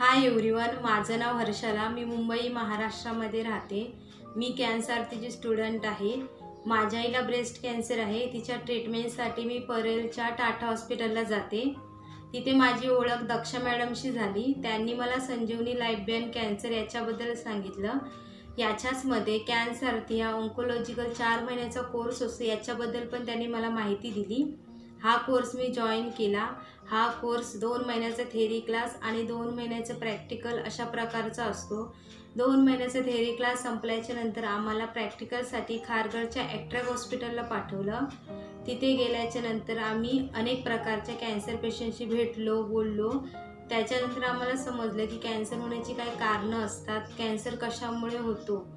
Hi everyone माझं नाव हर्षला. मी मुंबई महाराष्ट्रामध्ये राहते. मी कॅन्सर तिची स्टुडंट आहे. माझ्या आईला ब्रेस्ट कॅन्सर आहे. तिच्या ट्रीटमेंटसाठी मी परेलच्या टाटा हॉस्पिटलला जाते. तिथे माझी ओळख दक्ष मॅडमशी झाली. त्यांनी मला संजीवनी लाईफ बॅन कॅन्सर याच्याबद्दल सांगितलं. याच्याचमध्ये कॅन्सर हा ऑन्कोलॉजिकल चार महिन्याचा कोर्स असतो याच्याबद्दल पण त्यांनी मला माहिती दिली. हा कोर्स मी जॉईन केला. हा कोर्स दोन महिन्याचा थेरी क्लास आणि दोन महिन्याचं प्रॅक्टिकल अशा प्रकारचा असतो. दोन महिन्याचा थेरी क्लास संपल्याच्या नंतर आम्हाला प्रॅक्टिकलसाठी खारगडच्या ॲक्ट्रॅक हॉस्पिटलला पाठवलं. तिथे गेल्याच्यानंतर आम्ही अनेक प्रकारच्या कॅन्सर पेशंटशी भेटलो बोललो. त्याच्यानंतर आम्हाला समजलं की कॅन्सर होण्याची काही कारणं असतात. कॅन्सर कशामुळे होतो?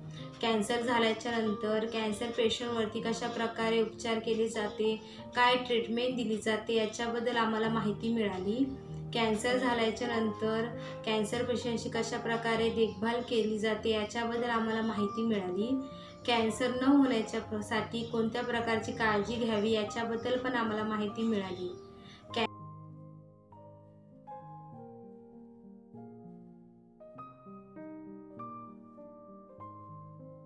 कॅन्सर झाल्याच्यानंतर कॅन्सर पेशंटवरती कशा प्रकारे उपचार केले जाते काय ट्रीटमेंट दिली जाते याच्याबद्दल आम्हाला माहिती मिळाली. कॅन्सर झाल्याच्यानंतर कॅन्सर पेशंटची कशा प्रकारे देखभाल केली जाते याच्याबद्दल आम्हाला माहिती मिळाली. कॅन्सर न होण्याच्या साठी कोणत्या प्रकारची काळजी घ्यावी याच्याबद्दल पण आम्हाला माहिती मिळाली.